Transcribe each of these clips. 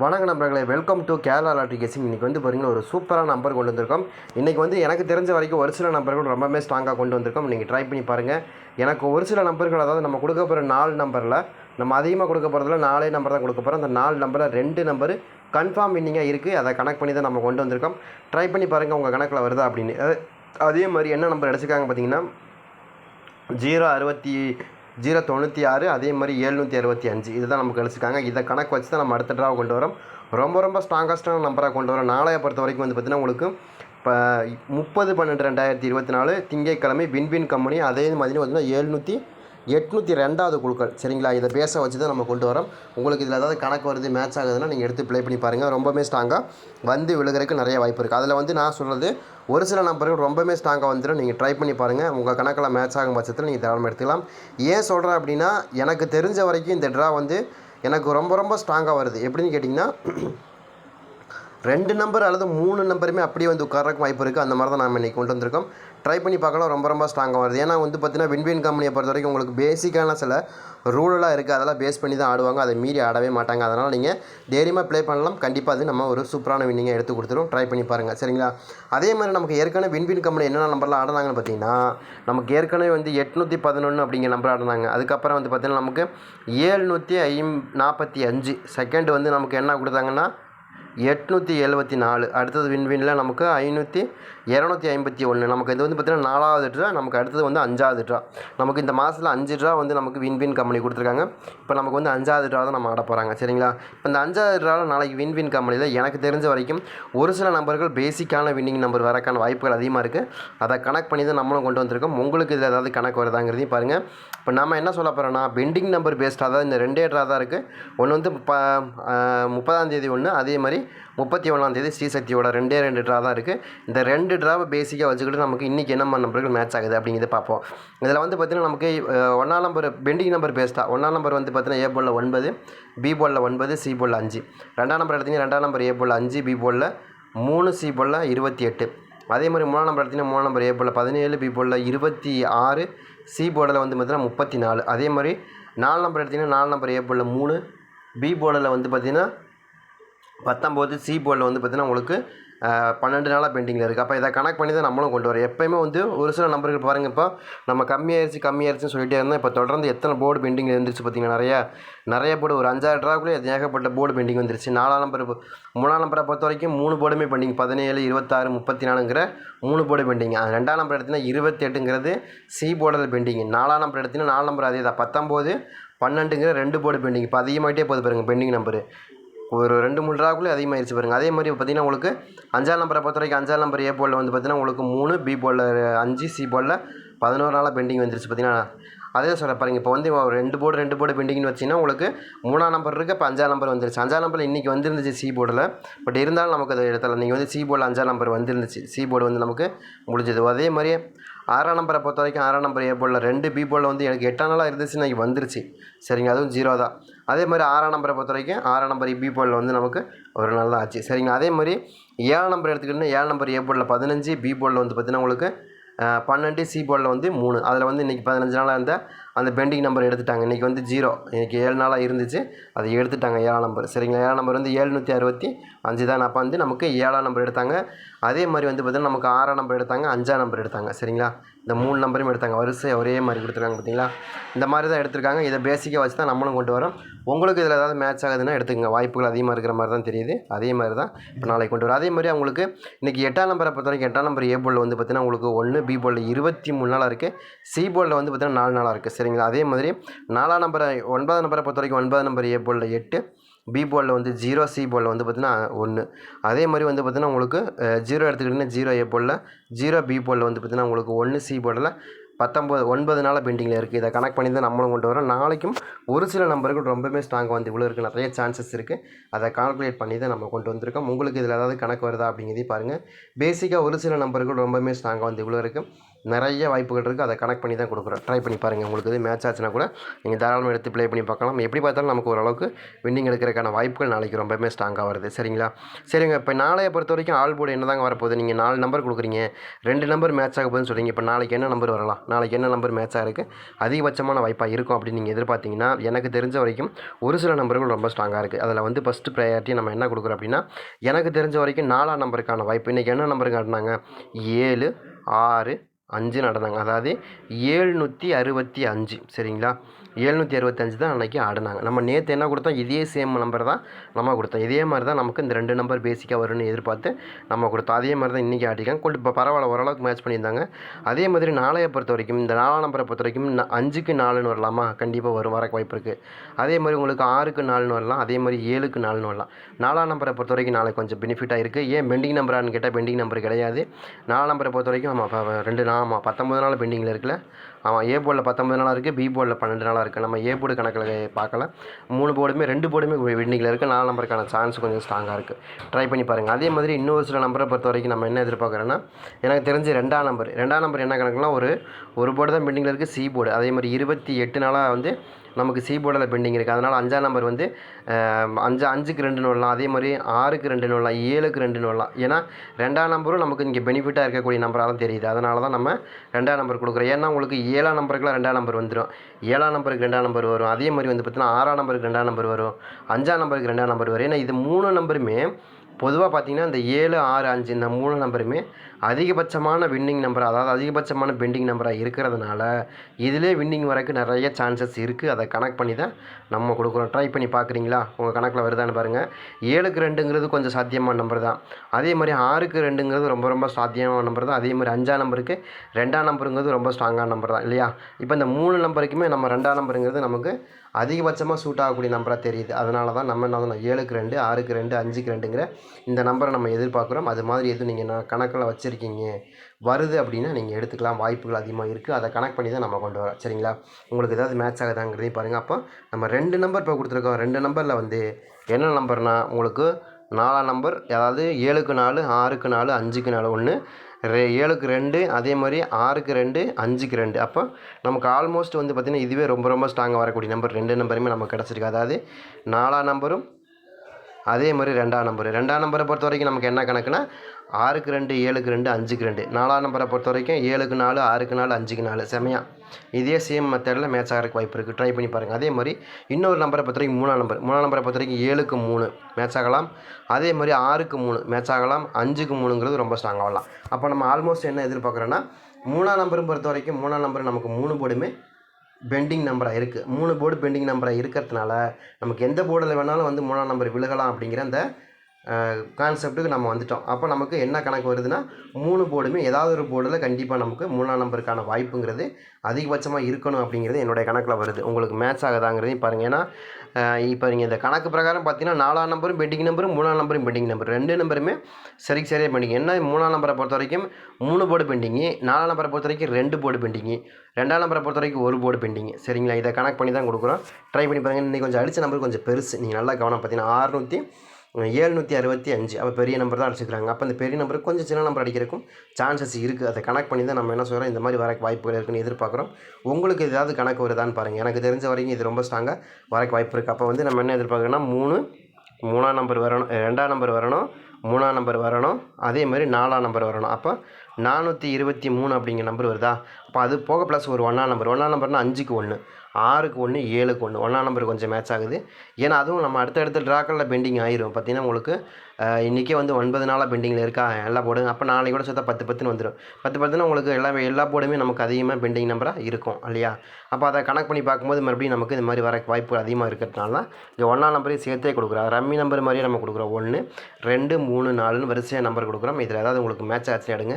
வணக்க நண்பர்களே welcome to Kerala lottery guessing இன்றைக்கி வந்து பார்த்தீங்கன்னா ஒரு சூப்பரான நம்பர் கொண்டு வந்திருக்கோம். இன்றைக்கி வந்து எனக்கு தெரிஞ்ச வரைக்கும் ஒரு சில நம்பர்கள் ரொம்பவே ஸ்ட்ராங்காக கொண்டு வந்திருக்கோம். நீங்கள் ட்ரை பண்ணி பாருங்கள் எனக்கு ஒரு சில நம்பர்கள் அதாவது நம்ம கொடுக்க போகிற நாலு நம்பரில் நம்ம அதிகமாக கொடுக்க போகிறதுல நாலே நம்பர் தான் கொடுக்க போகிறோம் அந்த நாலு நம்பரில் ரெண்டு நம்பர் கன்ஃபார்ம் இன்னிங்காக இருக்குது அதை கனெக்ட் பண்ணி தான் நம்ம கொண்டு வந்திருக்கோம். ட்ரை பண்ணி பாருங்கள் உங்கள் கணக்கில் வருதா அப்படின்னு. அதே மாதிரி என்ன நம்பர் அடிச்சிருக்காங்க பார்த்தீங்கன்னா ஜீரோ அறுபத்தி ஜீரோ தொண்ணூற்றி ஆறு அதே மாதிரி ஏழ்நூற்றி அறுபத்தி அஞ்சு. இதுதான் நமக்கு கழிச்சிருக்காங்க. இதை கணக்கு வச்சு தான் நம்ம அடுத்த ட்ராவை கொண்டு வரோம். ரொம்ப ரொம்ப ஸ்ட்ராங்கஸ்டான நம்பராக கொண்டு வரோம். நாளைய பொறுத்த வரைக்கும் வந்து பார்த்திங்கன்னா உங்களுக்கு இப்போ முப்பது பன்னெண்டு ரெண்டாயிரத்தி இருபத்தி நாலு திங்கட்கிழமை வின்வின் கம்பெனி அதே மாதிரி பார்த்திங்கன்னா எழுநூற்றி எட்நூற்றி ரெண்டாவது குழுக்கள். சரிங்களா? இதை பேச வச்சு தான் நம்ம கொண்டு வரோம். உங்களுக்கு இதில் ஏதாவது கணக்கு வருது மேட்ச் ஆகுதுன்னா நீங்கள் எடுத்து ப்ளே பண்ணி பாருங்கள் ரொம்பவுமே ஸ்ட்ராங்காக வந்து விழுகிறதுக்கு நிறைய வாய்ப்பு இருக்குது அதில் வந்து நான் சொல்கிறது ஒரு சில நம்பர்கள் ரொம்பவுமே ஸ்ட்ராங்காக வந்துடும் நீங்கள் ட்ரை பண்ணி பாருங்கள் உங்கள் கணக்கில் மேட்ச் ஆகும் பட்சத்தில் நீங்கள் தாராளமாக எடுத்துக்கலாம். ஏன் சொல்கிறேன் அப்படின்னா எனக்கு தெரிஞ்ச வரைக்கும் இந்த ட்ரா வந்து எனக்கு ரொம்ப ரொம்ப ஸ்ட்ராங்காக வருது. எப்படின்னு கேட்டிங்கன்னா ரெண்டு நம்பர் அல்லது மூணு நம்பருமே அப்படியே வந்து உட்காரக்கு வாய்ப்பு இருக்குது அந்த மாதிரி தான் நம்ம இன்றைக்கி கொண்டு வந்திருக்கோம். ட்ரை பண்ணி பார்க்கலாம். ரொம்ப ரொம்ப ஸ்ட்ராங்காக வருது. ஏன்னா வந்து பார்த்தீங்கன்னா வின்வின் கம்பெனியை பொறுத்த வரைக்கும் உங்களுக்கு பேசிக்கான சில ரூலெலாம் இருக்குது அதெல்லாம் பேஸ் பண்ணி தான் ஆடுவாங்க. அதை மீறி ஆடவே மாட்டாங்க. அதனால் நீங்கள் தைரியமாக ப்ளே பண்ணலாம். கண்டிப்பாக அது நம்ம ஒரு சூப்பரான வின்னிங்கை எடுத்து கொடுத்துரும். ட்ரை பண்ணி பாருங்கள் சரிங்களா? அதே மாதிரி நமக்கு ஏற்கனவே வின்வின் கம்பெனி என்னென்ன நம்பரில் ஆடினாங்கன்னு பார்த்தீங்கன்னா நமக்கு ஏற்கனவே வந்து எட்நூற்றி பதினொன்று அப்படிங்கிற நம்பர் ஆடினாங்க. அதுக்கப்புறம் வந்து பார்த்தீங்கன்னா நமக்கு ஏழ்நூற்றி ஐம் நாற்பத்தி அஞ்சு செகண்ட் வந்து நமக்கு என்ன கொடுத்தாங்கன்னா எட்நூற்றி எழுபத்தி நாலு. அடுத்தது விண்வெளியில் நமக்கு ஐநூற்றி இரநூத்தி ஐம்பத்தி ஒன்று. நமக்கு இது வந்து பார்த்திங்கன்னா நாலாவது ட்ரா நமக்கு அடுத்தது வந்து அஞ்சாவது ட்ரா. நமக்கு இந்த மாதத்தில் அஞ்சு ட்ரா வந்து நமக்கு வின்வின் கம்பெனி கொடுத்துருக்காங்க. இப்போ நமக்கு வந்து அஞ்சாவது ட்ரா தான் நம்ம ஆட போகிறாங்க சரிங்களா? இப்போ இந்த அஞ்சாவது ட்ராவில் நாளைக்கு வின் வின் கம்பெனியில் எனக்கு தெரிஞ்ச வரைக்கும் ஒரு சில நம்பர்கள் பேசிக்கான வின்னிங் நம்பர் வரக்கான வாய்ப்புகள் அதிகமாக இருக்குது அதை கனெக்ட் பண்ணி தான் நம்மளும் கொண்டு வந்திருக்கோம். உங்களுக்கு இதில் ஏதாவது கணக்கு வருதாங்கிறதையும் பாருங்கள் இப்போ நம்ம என்ன சொல்ல போகிறோம்னா பெண்டிங் நம்பர் பேஸ்டாக தான் இந்த ரெண்டே ட்ரா தான் இருக்குது ஒன்று வந்து ப முப்பதாம் தேதி ஒன்று அதே மாதிரி முப்பத்தி ஒன்றாம் தேதி ஸ்ரீசக்தியோட ரெண்டே ரெண்டு ட்ரா தான் இருக்குது இந்த ரெண்டு ட்ராவை பேசிக்காக வச்சுக்கிட்டு நமக்கு இன்றைக்கி என்ன நம்பர்கள் மேட்ச் ஆகுது அப்படிங்கிறத பார்ப்போம். இதில் வந்து பார்த்திங்கன்னா நமக்கு ஒன்றாம் நம்பர் பெண்டிங் நம்பர் பேஸ்டா ஒன்றாம் நம்பர் வந்து பார்த்தீங்கன்னா ஏ போலில் ஒன்பது பி போலில் ஒன்பது சி போலில் அஞ்சு. ரெண்டாம் நம்பர் எடுத்தீங்கன்னா ரெண்டாம் நம்பர் ஏ போலில் அஞ்சு பி போலில் மூணு சி போலில் இருபத்தி எட்டு. அதே மாதிரி மூணாம் நம்பர் எடுத்திங்கன்னா மூணாம் நம்பர் ஏ போலில் பதினேழு பி போலில் இருபத்தி ஆறு சி போர்டில் வந்து பார்த்தீங்கன்னா முப்பத்தி நாலு. அதே மாதிரி நாலு நம்பர் எடுத்திங்கன்னா நாலு நம்பர் ஏ போலில் மூணு பி போர்டில் வந்து பார்த்தீங்கன்னா பத்தொம்போது சி போர்டில் வந்து பார்த்திங்கன்னா உங்களுக்கு பன்னெண்டு நாளாக பெண்டிங்கில் இருக்குது அப்போ இதை கனெக்ட் பண்ணி தான் நம்மளும் கொண்டு வரோம் எப்போயுமே வந்து ஒரு சில நம்பர்கள் பாருங்கள் இப்போ நம்ம கம்மியாயிருச்சு கம்மியாயிருச்சுன்னு சொல்லிட்டே இருந்தோம் இப்போ தொடர்ந்து எத்தனை போர்டு பெண்டிங் இருந்துச்சு பார்த்தீங்கன்னா நிறையா நிறைய போர்டு ஒரு அஞ்சாறு ட்ராக்குள்ளே ஏகப்பட்ட போர்டு பெண்டிங் வந்துருச்சு. நாலாம் நம்பர் மூணாம் நம்பரை பொறுத்த வரைக்கும் மூணு போர்டுமே பெண்டிங் பதினேழு இருபத்தாறு முப்பத்தி நாலுங்கிற மூணு போர்டு பெண்டிங் ரெண்டாம் நம்பர் எடுத்தீங்கன்னா இருபத்தெட்டுங்கிறது சி போர்டில் பெண்டிங் நாலாம் நம்பர் எடுத்தீங்கன்னா நாலு நம்பர் அதே தான் பத்தொம்போது பன்னெண்டுங்கிற ரெண்டு போர்டு பெண்டிங் இப்போ அதிகமாகிட்டே போகுது பாருங்கள் பெண்டிங் நம்பரு ஒரு ரெண்டு மூணு ட்ராக்குள்ளே அதிகமாகிடுச்சு பாருங்க. அதே மாதிரி பார்த்தீங்கன்னா உங்களுக்கு அஞ்சாம் நம்பரை பொறுத்த வரைக்கும் அஞ்சாம் நம்பர் ஏ போலில் வந்து பார்த்தீங்கன்னா உங்களுக்கு மூணு பி போலில் அஞ்சு சி போலில் பதினோரு நாளாக பெண்டிங் வந்துருச்சு பார்த்தீங்கன்னா அதே சொல்ல பாருங்க. இப்போ வந்து ஒரு ரெண்டு போர்டு ரெண்டு போர்டு பெண்டிங்னு வச்சிங்கன்னா உங்களுக்கு மூணாம் நம்பர் இருக்குது இப்போ அஞ்சாம் நம்பர் வந்துருச்சு. அஞ்சாம் நம்பர் இன்றைக்கி வந்துருந்துச்சு சி போர்டில் பட் இருந்தாலும் நமக்கு அதை இடத்துல நீங்கள் வந்து சி போர்டில் அஞ்சாம் நம்பர் வந்துருந்துச்சு. சி போர்டு வந்து நமக்கு முடிஞ்சது. அதே மாதிரியே ஆறாம் நம்பரை பொறுத்த வரைக்கும் ஆறாம் நம்பர் ஏ போர்டில் ரெண்டு பி போர்டில் வந்து எனக்கு எட்டாம் நாளாக இருந்துச்சு இன்னைக்கு வந்துருச்சு. சரிங்க. அதுவும் ஜீரோ தான். அதே மாதிரி ஆறாம் நம்பரை பொறுத்த வரைக்கும் ஆறாம் நம்பர் இபி போர்டில் வந்து நமக்கு ஒரு நாள் தான் ஆச்சு சரிங்களா? அதே மாதிரி ஏழாம் நம்பர் எடுத்துக்கிட்டோம்னா ஏழு நம்பர் ஏ போர்டில் பதினஞ்சு பி போர்டில் வந்து பார்த்தீங்கன்னா உங்களுக்கு பன்னெண்டு சி போர்டில் வந்து மூணு. அதில் வந்து இன்றைக்கி பதினஞ்சு நாளாக இருந்த அந்த பெண்டிங் நம்பர் எடுத்துட்டாங்க. இன்றைக்கி வந்து ஜீரோ இன்றைக்கி ஏழு நாளாக இருந்துச்சு. அதை எடுத்துட்டாங்க ஏழாம் நம்பர் சரிங்களா? ஏழாம் நம்பர் வந்து ஏழ்நூற்றி அறுபத்தி அஞ்சு தான் அப்போ வந்து நமக்கு ஏழாம் நம்பர் எடுத்தாங்க. அதே மாதிரி வந்து பார்த்திங்கன்னா நமக்கு ஆறாம் நம்பர் எடுத்தாங்க அஞ்சாம் நம்பர் எடுத்தாங்க. சரிங்களா? இந்த மூணு நம்பரும் எடுத்தாங்க. வரிசை ஒரே மாதிரி கொடுத்துருக்காங்க பார்த்தீங்களா? இந்த மாதிரி தான் எடுத்திருக்காங்க. இதை பேசிக்காக வச்சு தான் நம்மளும் கொண்டு வரோம். உங்களுக்கு இதில் ஏதாவது மேட்ச் ஆகுதுன்னா எடுத்துக்கங்க. வாய்ப்புகள் அதிகமாக இருக்கிற மாதிரி தான் தெரியுது. அதே மாதிரி தான் இப்போ நாளைக்கு கொண்டு வரோம். அதே மாதிரி அவங்களுக்கு இன்றைக்கி எட்டாம் நம்பரை பொறுத்த வரைக்கும் எட்டாம் நம்பர் ஏ போலில் வந்து பார்த்திங்கன்னா உங்களுக்கு ஒன்று பி போர்டில் இருபத்தி மூணு நாளாக இருக்குது சி போலில் வந்து பார்த்திங்கன்னா நாலு நாளாக இருக்குது சரிங்களா? அதே மாதிரி நாலாம் நம்பரை ஒன்பதாம் நம்பரை பொறுத்த வரைக்கும் ஒன்பதாம் நம்பர் ஏ போர்டில் எட்டு. பி போர்டில் வந்து ஜீரோ சி போர்டில் வந்து பார்த்திங்கன்னா ஒன்று அதே மாதிரி வந்து பார்த்திங்கன்னா உங்களுக்கு ஜீரோ எடுத்துக்கிட்டிங்கன்னா ஜீரோ ஏ போர்டில் ஜீரோ பி போர்டில் வந்து பார்த்திங்கன்னா உங்களுக்கு ஒன்று சி போர்டில் பத்தொம்பது ஒன்பது நாளாக பெண்டிங்கில் இருக்குது இதை கனெக்ட் பண்ணி தான் நம்மளும் கொண்டு வரோம். நாளைக்கும் ஒரு சில நம்பர்கள் ரொம்பவே ஸ்ட்ராங்காக வந்து இவ்வளோ இருக்குது நிறைய சான்சஸ் இருக்குது அதை கால்குலேட் பண்ணி தான் நம்ம கொண்டு வந்திருக்கோம். உங்களுக்கு இதில் ஏதாவது கணக்கு வருதா அப்படிங்கிறதையும் பாருங்கள் பேசிக்காக ஒரு சில நம்பர்கள் ரொம்பவே ஸ்ட்ராங்காக வந்து இவ்வளோ இருக்குது நிறைய வாய்ப்புகள் இருக்குது அதை கனெக்ட் பண்ணி தான் கொடுக்குறோம் ட்ரை பண்ணி பாருங்கள் உங்களுக்கு இது மேட்ச் ஆச்சுன்னா கூட நீங்கள் தாராளமாக எடுத்து ப்ளே பண்ணி பார்க்கலாம். எப்படி பார்த்தாலும் நமக்கு ஓரளவுக்கு வின்னிங் எடுக்கிறதுக்கான வாய்ப்புகள் நாளைக்கு ரொம்பவே ஸ்ட்ராங்காக வருது. சரிங்களா? சரிங்க. இப்போ நாளையை பொறுத்த வரைக்கும் ஆல் போர்டு என்ன தாங்க வரப்போகுது? நீங்கள் நாலு நம்பர் கொடுக்குறீங்க. ரெண்டு நம்பர் மேட்ச் ஆக போகுதுன்னு சொல்கிறீங்க இப்போ நாளைக்கு என்ன நம்பர் வரலாம்? நாளைக்கு என்ன நம்பர் மேட்ச்சாக இருக்குது அதிகபட்சமான வாய்ப்பாக இருக்கும் அப்படின்னு நீங்கள் எதிர்பார்த்தீங்கன்னா எனக்கு தெரிஞ்ச வரைக்கும் ஒரு சில நம்பர்கள் ரொம்ப ஸ்ட்ராங்காக இருக்குது அதில் வந்து ஃபஸ்ட்டு ப்ரையாரிட்டி நம்ம என்ன கொடுக்குறோம் அப்படின்னா எனக்கு தெரிஞ்ச வரைக்கும் நாலாம் நம்பருக்கான வாய்ப்பு. இன்றைக்கி என்ன நம்பர் காட்டினாங்க? ஏழு ஆறு அஞ்சு நடந்தாங்க. அதாவது ஏழ்நூற்றி அறுபத்தி அஞ்சு. சரிங்களா? ஏழ்நூற்றி அறுபத்தஞ்சு தான் அன்றைக்கி ஆடினாங்க. நம்ம நேற்று என்ன கொடுத்தோம்? இதே சேம் நம்பர் தான் நம்ம கொடுத்தோம். இதே மாதிரி தான் நமக்கு இந்த ரெண்டு நம்பர் பேசிக்காக வரும்னு எதிர்பார்த்து நம்ம கொடுத்தோம். அதே மாதிரி தான் இன்றைக்கி ஆடிக்காங்க கொண்டு இப்போ பரவாயில்ல ஓரளவுக்கு மேட்ச் பண்ணியிருந்தாங்க. அதே மாதிரி நாளையை பொறுத்த வரைக்கும் இந்த நாலாம் நம்பரை பொறுத்த வரைக்கும் அஞ்சுக்கு நாலுன்னு வரலாமா? கண்டிப்பாக வரும். வரக்கு வாய்ப்பு இருக்குது அதே மாதிரி உங்களுக்கு ஆறுக்கு நாலுன்னு வரலாம். அதே மாதிரி ஏழுக்கு நாலுன்னு வரலாம். நாலாம் நம்பரை பொறுத்த வரைக்கும் நாளைக்கு கொஞ்சம் பெனிஃபிட்டாக இருக்குது ஏன் பெண்டிங் நம்பரான்னு கேட்டால் பெண்டிங் நம்பர் கிடையாது. நாலாம் நம்பரை பொறுத்த வரைக்கும் ஆமாம் ரெண்டு நாள் ஆமாம் பத்தொம்பது நாள் பெண்டிங்கில் இருக்குல்ல ஆமாம் ஏ போர்டில் பத்தொம்பது நாளாக இருக்குது பி போர்டில் பன்னெண்டு நாளாக இருக்குது நம்ம ஏ போர்டு கணக்கில் பார்க்கலாம். மூணு போர்டுமே ரெண்டு போர்டுமே வின்னிங்கில் இருக்குது நாலு நம்பருக்கான சான்ஸ் கொஞ்சம் ஸ்ட்ராங்காக இருக்குது ட்ரை பண்ணி பாருங்கள் அதே மாதிரி இன்னொரு சில நம்பரை பொறுத்த வரைக்கும் நம்ம என்ன எதிர்பார்க்குறோன்னா எனக்கு தெரிஞ்சு ரெண்டாம் நம்பர். ரெண்டாம் நம்பர் என்ன கணக்குலாம் ஒரு ஒரு போர்டு தான் பெண்டிங்கில் இருக்குது சி போர்டு. அதே மாதிரி இருபத்தி எட்டு நாளாக வந்து நமக்கு சி போர்டில் பெண்டிங் இருக்குது அதனால் அஞ்சாம் நம்பர் வந்து அஞ்சு அஞ்சுக்கு ரெண்டு நோடலாம். அதே மாதிரி ஆறுக்கு ரெண்டு நோடலாம். ஏழுக்கு ரெண்டு நோடலாம். ஏன்னா ரெண்டாம் நம்பரும் நமக்கு இங்கே பெனிஃபிட்டாக இருக்கக்கூடிய நம்பராக தான் தெரியுது. அதனால தான் நம்ம ரெண்டாம் நம்பர் கொடுக்குறோம். ஏன்னா உங்களுக்கு ஏழாம் நம்பருக்குலாம் ரெண்டாம் நம்பர் வந்துடும் ஏழாம் நம்பருக்கு ரெண்டாம் நம்பர் வரும். அதே மாதிரி வந்து பார்த்தீங்கன்னா ஆறாம் நம்பருக்கு ரெண்டாம் நம்பர் வரும். அஞ்சாம் நம்பருக்கு ரெண்டாம் நம்பர் வரும். ஏன்னா இது மூணு நம்பருமே பொதுவாக பார்த்தீங்கன்னா இந்த ஏழு ஆறு அஞ்சு இந்த மூணு நம்பருமே அதிகபட்சமான வின்னிங் நம்பர் அதாவது அதிகபட்சமான பெண்டிங் நம்பராக இருக்கிறதுனால இதிலே வின்னிங் வரக்கு நிறைய சான்சஸ் இருக்குது அதை கனெக்ட் பண்ணி தான் நம்ம கொடுக்குறோம். ட்ரை பண்ணி பார்க்குறீங்களா? உங்கள் கணக்கில் வருதான்னு பாருங்கள் ஏழுக்கு ரெண்டுங்கிறது கொஞ்சம் சாத்தியமான நம்பர் தான். அதே மாதிரி ஆறுக்கு ரெண்டுங்கிறது ரொம்ப ரொம்ப சாத்தியமான நம்பர் தான். அதே மாதிரி அஞ்சாம் நம்பருக்கு ரெண்டாம் நம்பருங்கிறது ரொம்ப ஸ்ட்ராங்கான நம்பர் தான் இல்லையா? இப்போ இந்த மூணு நம்பருக்குமே நம்ம ரெண்டாம் நம்பருங்கிறது நமக்கு அதிகபட்சமாக சூட் ஆகக்கூடிய நம்பராக தெரியுது. அதனால தான் நம்ம என்ன ஏழுக்கு ரெண்டு ஆறுக்கு ரெண்டு அஞ்சுக்கு ரெண்டுங்கிற இந்த நம்பரை நம்ம எதிர்பார்க்குறோம். அது மாதிரி எதுவும் நீங்கள் நான் கணக்கில் வச்சுருக்கீங்க. வருது அப்படின்னா நீங்கள் எடுத்துக்கலாம். வாய்ப்புகள் அதிகமாக இருக்குது அதை கனெக்ட் பண்ணி தான் நம்ம கொண்டு வரோம். சரிங்களா? உங்களுக்கு ஏதாவது மேட்ச் ஆகுதாங்கிறதையும் பாருங்கள் அப்போ நம்ம ரெண்டு நம்பர் இப்போ கொடுத்துருக்கோம். ரெண்டு நம்பரில் வந்து என்ன நம்பர்னா உங்களுக்கு நாலாம் நம்பர் அதாவது ஏழுக்கு நாலு ஆறுக்கு நாலு அஞ்சுக்கு நாலு ஒன்று ரெ ஏழுக்கு ரெண்டு அதே மாதிரி ஆறுக்கு ரெண்டு அஞ்சுக்கு ரெண்டு. அப்போ நமக்கு ஆல்மோஸ்ட் வந்து பார்த்திங்கன்னா இதுவே ரொம்ப ரொம்ப ஸ்ட்ராங்காக வரக்கூடிய நம்பர் ரெண்டு நம்பருமே நமக்கு கிடச்சிருக்கு. அதாவது நாலாம் நம்பரும் அதே மாதிரி ரெண்டாம் நம்பர் ரெண்டாம் நம்பரை பொறுத்த வரைக்கும் நமக்கு என்ன கணக்குனா ஆறுக்கு ரெண்டு ஏழுக்கு ரெண்டு அஞ்சுக்கு ரெண்டு. நாலாம் நம்பரை பொறுத்த வரைக்கும் ஏழுக்கு நாலு ஆறுக்கு நாலு அஞ்சுக்கு நாலு. செமையா இதே சேம் மெத்தடில் மேட்ச் ஆகிறதுக்கு வாய்ப்பு இருக்குது ட்ரை பண்ணி பாருங்கள் அதே மாதிரி இன்னொரு நம்பரை பொறுத்த வரைக்கும் மூணாம் நம்பர் மூணாம் நம்பரை பொறுத்த வரைக்கும் ஏழுக்கு மூணு மேட்ச் ஆகலாம். அதே மாதிரி ஆறுக்கு மூணு மேட்ச் ஆகலாம். அஞ்சுக்கு மூணுங்கிறது ரொம்ப ஸ்ட்ராங் ஆகலாம் அப்போ நம்ம ஆல்மோஸ்ட் என்ன எதிர்பார்க்குறோன்னா மூணாம் நம்பரும் பொறுத்த வரைக்கும் மூணாம் நம்பர் நமக்கு மூணு போடுமே பெண்டிங் நம்பராக இருக்குது மூணு போர்டு பெண்டிங் நம்பராக இருக்கிறதுனால நமக்கு எந்த போர்டில் வேணாலும் வந்து மூணாம் நம்பர் விழுகலாம் அப்படிங்கிற அந்த கான்செப்ட்டுக்கு நம்ம வந்துட்டோம். அப்போ நமக்கு என்ன கணக்கு வருதுன்னா மூணு போர்டுமே ஏதாவது ஒரு போர்டில் கண்டிப்பாக நமக்கு மூணாம் நம்பருக்கான வாய்ப்புங்கிறது அதிகபட்சமாக இருக்கணும் அப்படிங்கிறது என்னுடைய கணக்கில் வருது. உங்களுக்கு மேட்ச் ஆகுதாங்கிறதையும் பாருங்கள் ஏன்னா இப்போ நீங்கள் இந்த கணக்கு பிரகாரம் பார்த்தீங்கன்னா நாலாம் நம்பரும் பெண்டிங் நம்பரும் மூணாம் நம்பரும் பெண்டிங் நம்பர் ரெண்டு நம்பருமே சரி சரியாக பெண்டிங் என்ன மூணாம் நம்பரை பொறுத்த வரைக்கும் மூணு போர்டு பெண்டிங்கு நாலாம் நம்பரை பொறுத்த வரைக்கும் ரெண்டு போர்டு பெண்டிங்கு ரெண்டாம் நம்பரை பொறுத்த வரைக்கும் ஒரு போர்டு பெண்டிங் சரிங்களா? இதை கணக்கு பண்ணி தான் கொடுக்குறோம். ட்ரை பண்ணி பாருங்கள் இன்றைக்கி கொஞ்சம் அடித்த நம்பர் கொஞ்சம் பெருசு. நீங்கள் நல்லா கவனம் பார்த்தீங்கன்னா ஆறுநூற்றி ஏழ்நூற்றி அறுபத்தி அஞ்சு. அப்போ பெரிய நம்பர் தான் அடிச்சுக்கிறாங்க. அப்போ இந்த பெரிய நம்பருக்கு கொஞ்சம் சின்ன நம்பர் அடிக்கிறக்கும் சான்சஸ் இருக்குது அதை கனெக்ட் பண்ணி தான் நம்ம என்ன சொல்கிறோம் இந்த மாதிரி வரக்கு வாய்ப்புகள் இருக்குன்னு எதிர்பார்க்குறோம். உங்களுக்கு ஏதாவது கணக்கு வருதான்னு பாருங்கள் எனக்கு தெரிஞ்ச வரைக்கும் இது ரொம்ப ஸ்ட்ராங்காக வரக்கு வாய்ப்பு இருக்குது அப்போ வந்து நம்ம என்ன எதிர்பார்க்குறோன்னா மூணு மூணாம் நம்பர் வரணும் ரெண்டாம் நம்பர் வரணும் மூணாம் நம்பர் வரணும் அதே மாதிரி நாலாம் நம்பர் வரணும். அப்போ நானூற்றி இருபத்தி மூணு அப்படிங்கிற நம்பர் வருதா? அப்போ அது போக ப்ளஸ் ஒரு ஒன்றாம் நம்பர் ஒன்றாம் நம்பர்னால் அஞ்சுக்கு ஒன்று ஆறுக்கு ஒன்று ஏழுக்கு ஒன்று ஒன்றாம் நம்பர் கொஞ்சம் மேட்ச் ஆகுது. ஏன்னா அதுவும் நம்ம அடுத்தடுத்த ட்ராக்களில் பெண்டிங் ஆயிரும். பார்த்தீங்கன்னா உங்களுக்கு இன்றைக்கே வந்து ஒன்பது நாளாக பெண்டிங்கில் இருக்கா? எல்லா போர்டும் அப்போ நாளைக்கு கூட சேர்த்தா பத்து பத்துன்னு வந்துடும் பத்து பத்துன்னு உங்களுக்கு எல்லா எல்லா போர்டுமே நமக்கு அதிகமாக பெண்டிங் நம்பராக இருக்கும் இல்லையா? அப்போ அதை கனெக்ட் பண்ணி பார்க்கும்போது மறுபடியும் நமக்கு இந்த மாதிரி வர வாய்ப்பு அதிகமாக இருக்கிறதுனால தான் இந்த ஒன்றாம் நம்பரையும் சேர்த்தே கொடுக்குறோம் ரம்மி நம்பர் மாதிரியே நம்ம கொடுக்குறோம். ஒன்று ரெண்டு மூணு நாலுன்னு வரிசையாக நம்பர் கொடுக்குறோம். இதில் ஏதாவது உங்களுக்கு மேட்ச் ஆச்சு எடுங்க.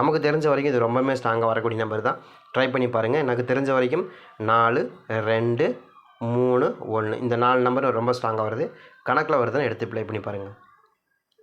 நமக்கு தெரிஞ்ச வரைக்கும் இது ரொம்பவுமே ஸ்ட்ராங்காக வரக்கூடிய நம்பர் தான். ட்ரை பண்ணி பாருங்கள் எனக்கு தெரிஞ்ச வரைக்கும் நாலு ரெண்டு மூணு ஒன்று இந்த நாலு நம்பர் ரொம்ப ஸ்ட்ராங்காக வருது. கணக்கில் வருதுன்னு எடுத்து ப்ளே பண்ணி பாருங்கள்